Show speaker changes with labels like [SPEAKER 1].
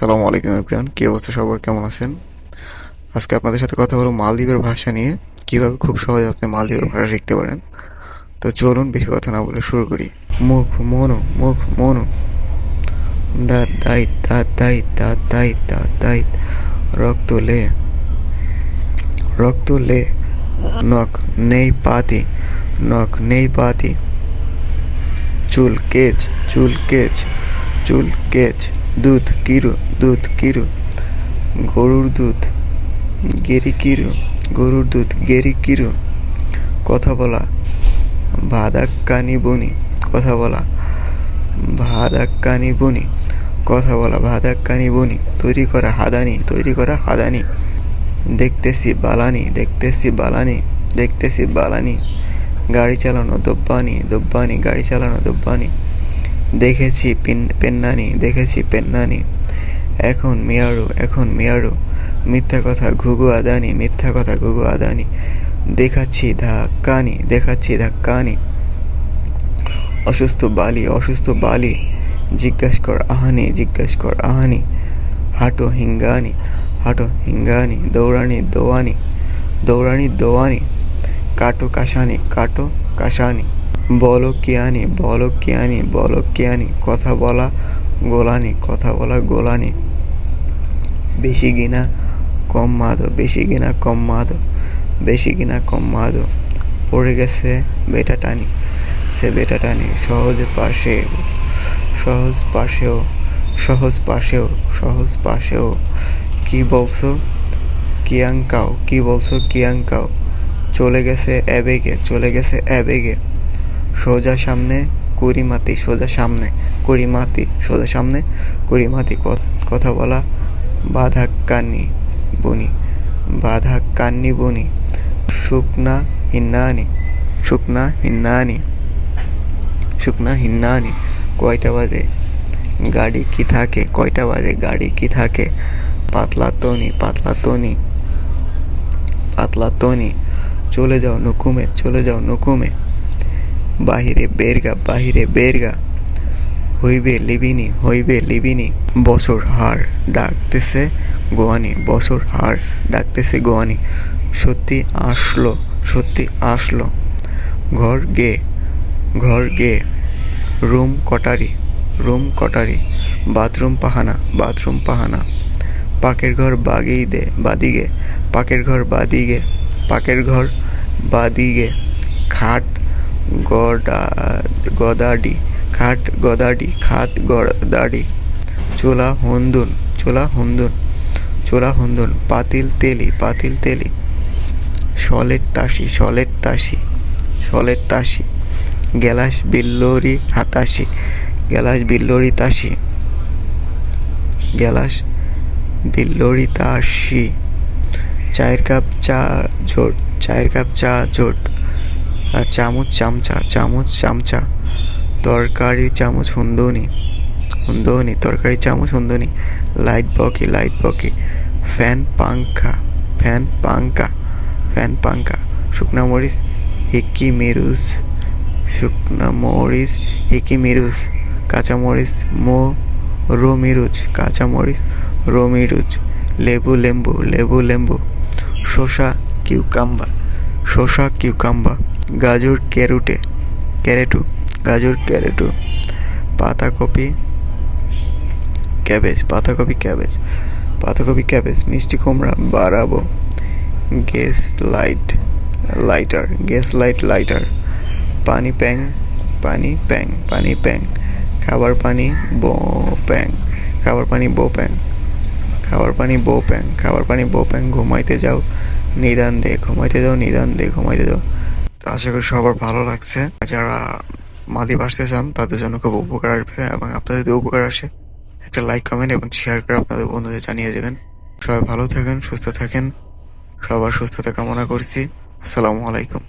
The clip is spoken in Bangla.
[SPEAKER 1] সালামু আলাইকুম এভরিওয়ান, কী অবস্থা সবার? কেমন আছেন? আজকে আপনাদের সাথে কথা হলো মালদ্বীপের ভাষা নিয়ে, কীভাবে খুব সহজে আপনি মালদ্বীপের ভাষা শিখতে পারেন। তো চলুন বেশি কথা না বলে শুরু করি। মুখ, মনো মুখ, মনো। দাঁত দাইত দাঁত দাইত দাঁত দাইত দাঁত দাইত রক্ত লে রক্ত লে। নখ, নেই পাতি, নখ, নেই পাতি। চুল কেচ চুল কেচ চুল কেচ। দুধ কিরু দুধ কিরু, গরুর দুধ গেরি কিরু, গরুর দুধ গেরি কিরু, কথা বলা, ভাদাক্কানি বনি, কথা বলা, ভাদাক্কানি বনি, কথা বলা, ভাদাক্কানি বনি, তৈরি করা হাদানি, তৈরি করা হাদানি, দেখতেছি বালানি দেখতেছি বালানি দেখতেছি বালানি, গাড়ি চালানো দব্বানি দব্বানি, গাড়ি চালানো দব্বানি দেখেছি পেন পেন্নানি, দেখেছি পেন্নানি। এখন মিয়ারু এখন মিয়ারু। মিথ্যা কথা ঘুঘু আদানি, মিথ্যা কথা ঘুঘু আদানি। দেখাচ্ছি ধাক্কানি দেখাচ্ছি ধাক্কানি। অসুস্থ বালি অসুস্থ বালি। জিজ্ঞাস কর আহানি, জিজ্ঞাস কর আহানি। হাঁটো হিঙ্গানি হাঁটো হিঙ্গানি, দৌড়ানি দোয়ানি দৌড়ানি দোয়ানি। কাটো কাশানি কাটো কাশানি। বলো কিয়ানি বলো কিয়ানি বলো কিয়ানি কথা বলা গোলানি, কথা বলা গোলানি। বেশি গিনা কম মাদো বেশি গিনা কম মাদো বেশি গিনা কম মাদো পড়ে গেছে বেটা টানি, সে বেটা টানি সহজ পাশে, সহজ পাশেও সহজ পাশেও সহজ পাশেও। কি বলছো? কিয়াঙ্কাও কি বলছো কিয়াঙ্কাও চলে গেছে অ্যাবেগে, চলে গেছে অ্যাবেগে। সোজা সামনে কুড়িমাতি সোজা সামনে কুড়িমাতি সোজা সামনে কুড়িমাতি কথা বলা বাধা কান্নি বনি বাধা কান্নি বনি, শুকনা হিন্নানি শুকনা হিন্নানি শুকনা হিন্নানি, কয়টা বাজে? গাড়ি কি থাকে? কয়টা বাজে? গাড়ি কি থাকে? পাতলা তনি পাতলা তনি পাতলা তনি, চলে যাও নুকুমে, চলে যাও নুকুমে। বাহিরে বেরগা বাহিরে বেরগা হইবে লিবিনি হইবে লিবিনি, বছর হার ডাকতেছে গোয়ানি, বছর হার ডাকতেছে গোয়ানি। সত্যি আসলো সত্যি আসলো। ঘর গে ঘর গে। রুম কটারি রুম কটারি। বাথরুম পাহানা বাথরুম পাহানা। পাকের ঘর বাগিয়ে দে, বাদিগে। পাকের ঘর বাদিগে, পাকের ঘর বাদিগে। খাট গদাডি, খাট গদাডি, খাত গদাডি, চোলা হন্দুন চোলা হন্দুন চোলা হন্দুন, পাতিল তেলি পাতিল তেলি সলের তাসি সলের তাসি সলের তাসি গ্যালাস বিল্লরি হাতাশি গ্যালাস বিল্লরি তাসি গ্যালাস বিল্লরি তাসি, চায়ের কাপ চা ঝোট চায়ের কাপ চা ঝোট চামচ চামচা চামচ চামচা। তরকারির চামচ হুন্দনি হুন্দনি তরকারি চামচ হুন্দনি। লাইট বকি লাইট বকি। ফ্যান পাঙ্খা ফ্যান পাঙ্খা ফ্যান পাঙ্খা শুকনা মরিচ, হিক্কি মেরুস, শুকনা মরিচ হিকি মিরুজ কাঁচা মরিচ, মো রোমিরুজ কাঁচা মরিচ রোমিরুজ লেবু, লেম্বু লেবু, লেম্বু। শসা কিউকাম্বা শসা কিউকাম্বা গাজর ক্যারুটে, ক্যারেটু, গাজর ক্যারেটু, পাতাকপি ক্যাবেজ পাতাকপি ক্যাবেজ পাতাকপি ক্যাবেজ, মিষ্টি কুমড়া, বাড়াবো, gas light, lighter, gas light lighter, পানি প্যাং পানি প্যাং পানি প্যাং, খাবার পানি বো প্যাং, খাবার পানি বো প্যাং, খাবার পানি বো প্যাং, খাবার পানি বো প্যাং, ঘুমাইতে যাও, নিদান দে, ঘুমাইতে যাও, নিদান দে, ঘুমাইতে যাও। তো আশা করি সবার ভালো লাগছে। যারা মালদ্বীপ আসতে চান, তাদের জন্য খুব উপকার আসবে এবং আপনাদের যদি উপকার আসে, একটা লাইক কমেন্ট এবং শেয়ার করে আপনাদের বন্ধুদের জানিয়ে দেবেন। সবাই ভালো থাকেন, সুস্থ থাকেন। সবার সুস্থতা কামনা করছি। আসসালামু আলাইকুম।